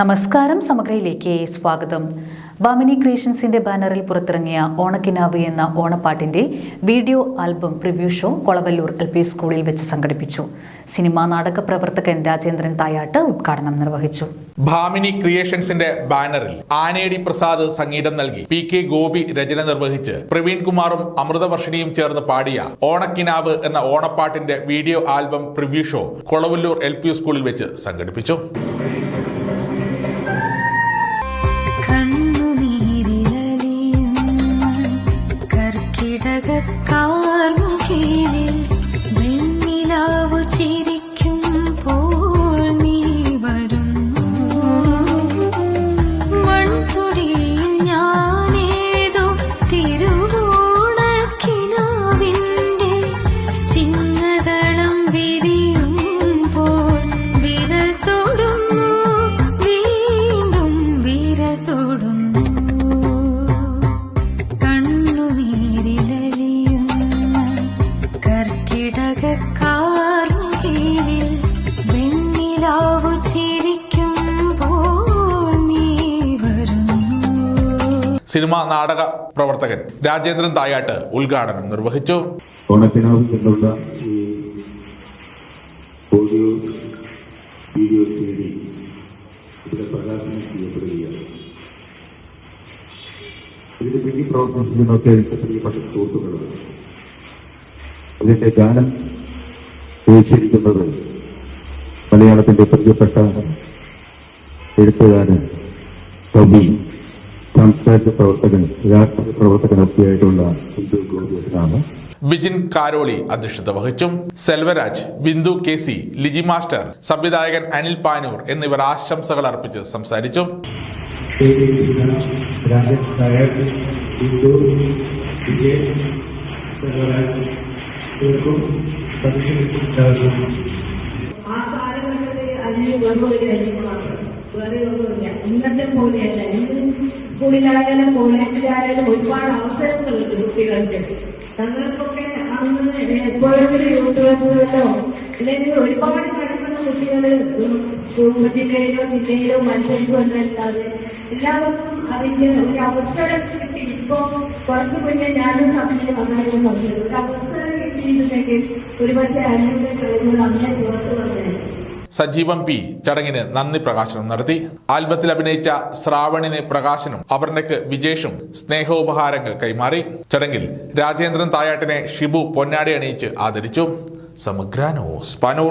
നമസ്കാരം സമഗ്രയിലേക്ക് സ്വാഗതം. ബാമിനി ക്രിയേഷൻസിന്റെ ബാനറിൽ പുറത്തിറങ്ങിയ ഓണക്കിനാവ് എന്ന ഓണപ്പാട്ടിന്റെ video album preview show Kolavallur L P സ്കൂളിൽ വെച്ച് സംഘടിപ്പിച്ചു. സിനിമാ നാടക പ്രവർത്തകൻ രാജേന്ദ്രൻ തായാട്ട് ഉദ്ഘാടനം നിർവഹിച്ചു. ഭാമിനി ക്രിയേഷൻസിന്റെ ബാനറിൽ ആനേടി പ്രസാദ് സംഗീതം നൽകി. പി കെ ഗോപി രചന നിർവഹിച്ച് പ്രവീൺ കുമാറും അമൃതവർഷിണിയും ചേർന്ന് പാടിയ ഓണക്കിനാവ് എന്ന ഓണപ്പാട്ടിന്റെ video album preview show Kolavallur L സ്കൂളിൽ വെച്ച് സംഘടിപ്പിച്ചു. அழகு காவல் സിനിമാ നാടക പ്രവർത്തകൻ രാജേന്ദ്രൻ തായാട്ട് ഉദ്ഘാടനം നിർവഹിച്ചു. ഓണത്തിനാവശ്യമുള്ള ഓഡിയോ വീഡിയോ ഇവിടെ ഗാനം രചിച്ചിരിക്കുന്നത് മലയാളത്തിന്റെ പ്രിയപ്പെട്ട എഴുത്തുകാരൻ കവി സാംസ്കാരിക പ്രവർത്തകൻ രാഷ്ട്രീയ പ്രവർത്തകനൊക്കെയായിട്ടുള്ള ഗോപിയനാണ് ബിജിൻ കാരോളി അധ്യക്ഷത വഹിച്ചു Selvaraj Bindu K C Liji master സംവിധായകൻ അനിൽ പാനൂർ എന്നിവർ ആശംസകൾ അർപ്പിച്ച് സംസാരിച്ചു. ഇന്നത്തെ പോലെയല്ല. സ്കൂളിലായാലും കോളേജിലായാലും ഒരുപാട് അവസരങ്ങളുണ്ട് കുട്ടികൾക്ക്. തങ്ങൾക്കൊക്കെ അന്ന് എപ്പോഴെങ്കിലും യൂട്യൂബിലോ അല്ലെങ്കിൽ ഒരുപാട് നടക്കുന്ന കുട്ടികൾ ജില്ലയിലോ ജില്ലയിലോ മത്സരിച്ചു എന്നല്ലാതെ എല്ലാവർക്കും അതിന്റെ ഒരു അവസരം കിട്ടി. ഇപ്പോ കുറച്ചു മുന്നേ ഞാനും സമയത്ത് വന്നായിരുന്നു ഒരു അവസരം കിട്ടിയിരുന്നെങ്കിൽ ഒരുപക്ഷെ അതിന്റെ കഴിവ് അങ്ങനെ സജീവം പി ചടങ്ങിന് നന്ദി പ്രകാശനം നടത്തി. ആൽബത്തിൽ അഭിനയിച്ച ശ്രാവണിന് പ്രകാശനും അപർണയ്ക്ക് വിജേഷും സ്നേഹോപഹാരങ്ങൾ കൈമാറി. ചടങ്ങിൽ രാജേന്ദ്രൻ തായാട്ടിനെ ഷിബു പൊന്നാടി അണിയിച്ച് ആദരിച്ചു. സമഗ്രാനോ ന്യൂസ് പനൂർ.